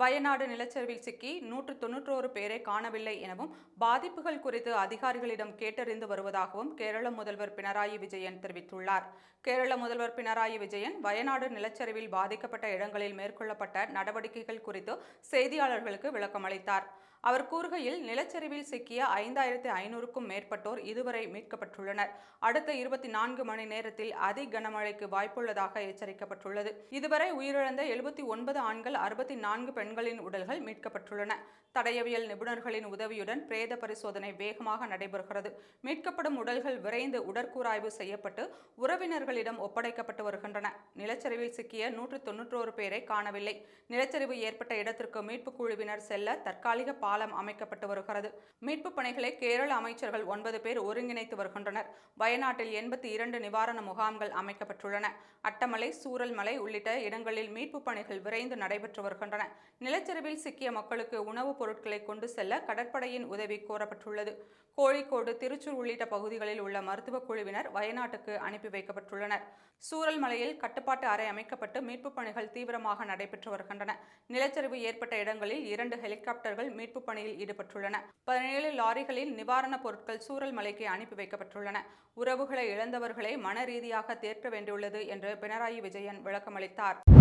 வயநாடு நிலச்சரிவில் சிக்கி நூற்று தொன்னூற்றோரு பேரை காணவில்லை எனவும் பாதிப்புகள் குறித்து அதிகாரிகளிடம் கேட்டறிந்து வருவதாகவும் கேரள முதல்வர் பினராயி விஜயன் தெரிவித்துள்ளார். கேரள முதல்வர் பினராயி விஜயன் வயநாடு நிலச்சரிவில் பாதிக்கப்பட்ட இடங்களில் மேற்கொள்ளப்பட்ட நடவடிக்கைகள் குறித்து செய்தியாளர்களுக்கு விளக்கமளித்தார். அவர் கூறுகையில் நிலச்சரிவில் சிக்கிய ஐந்தாயிரத்தி ஐநூறுக்கும் மேற்பட்டோர் இதுவரை மீட்கப்பட்டுள்ளனர். அடுத்த இருபத்தி நான்கு மணி நேரத்தில் அதி கனமழைக்கு வாய்ப்புள்ளதாக எச்சரிக்கப்பட்டுள்ளது. இதுவரை உயிரிழந்த எழுபத்தி ஒன்பது ஆண்கள் அறுபத்தி நான்கு பெண்களின் உடல்கள் மீட்கப்பட்டுள்ளன. தடயவியல் நிபுணர்களின் உதவியுடன் பிரேத பரிசோதனை வேகமாக நடைபெறுகிறது. மீட்கப்படும் உடல்கள் விரைந்து உடற்கூராய்வு செய்யப்பட்டு உறவினர்களிடம் ஒப்படைக்கப்பட்டு வருகின்றன. நிலச்சரிவில் சிக்கிய நூற்று தொன்னூற்றோரு பேரை காணவில்லை. நிலச்சரிவு ஏற்பட்ட இடத்திற்கு மீட்புக் குழுவினர் செல்ல தற்காலிக பாலம் அமைக்கப்பட்டு வருகிறது. மீட்பு பணிகளை கேரள அமைச்சர்கள் ஒன்பது பேர் ஒருங்கிணைத்து வருகின்றனர். வயநாட்டில் எண்பத்தி இரண்டு நிவாரண முகாம்கள் அமைக்கப்பட்டுள்ளன. அட்டமலை சூரல்மலை உள்ளிட்ட இடங்களில் மீட்பு பணிகள் விரைந்து நடைபெற்று வருகின்றன. நிலச்சரிவில் சிக்கிய மக்களுக்கு உணவுப் பொருட்களை கொண்டு செல்ல கடற்படையின் உதவி கோரப்பட்டுள்ளது. கோழிக்கோடு திருச்சூர் உள்ளிட்ட பகுதிகளில் உள்ள மருத்துவக் குழுவினர் வயநாட்டுக்கு அனுப்பி வைக்கப்பட்டுள்ளனர். சூரல்மலையில் கட்டுப்பாட்டு அறை அமைக்கப்பட்டு மீட்புப் பணிகள் தீவிரமாக நடைபெற்று வருகின்றன. நிலச்சரிவு ஏற்பட்ட இடங்களில் இரண்டு ஹெலிகாப்டர்கள் மீட்பு மீட்பு பணியில் ஈடுபட்டுள்ளன. பதினேழு லாரிகளில் நிவாரணப் பொருட்கள் சூரல்மலைக்கு அனுப்பி வைக்கப்பட்டுள்ளன. உறவுகளை இழந்தவர்களை மன ரீதியாக தேற்ற வேண்டியுள்ளது என்று பினராயி விஜயன் விளக்கமளித்தார்.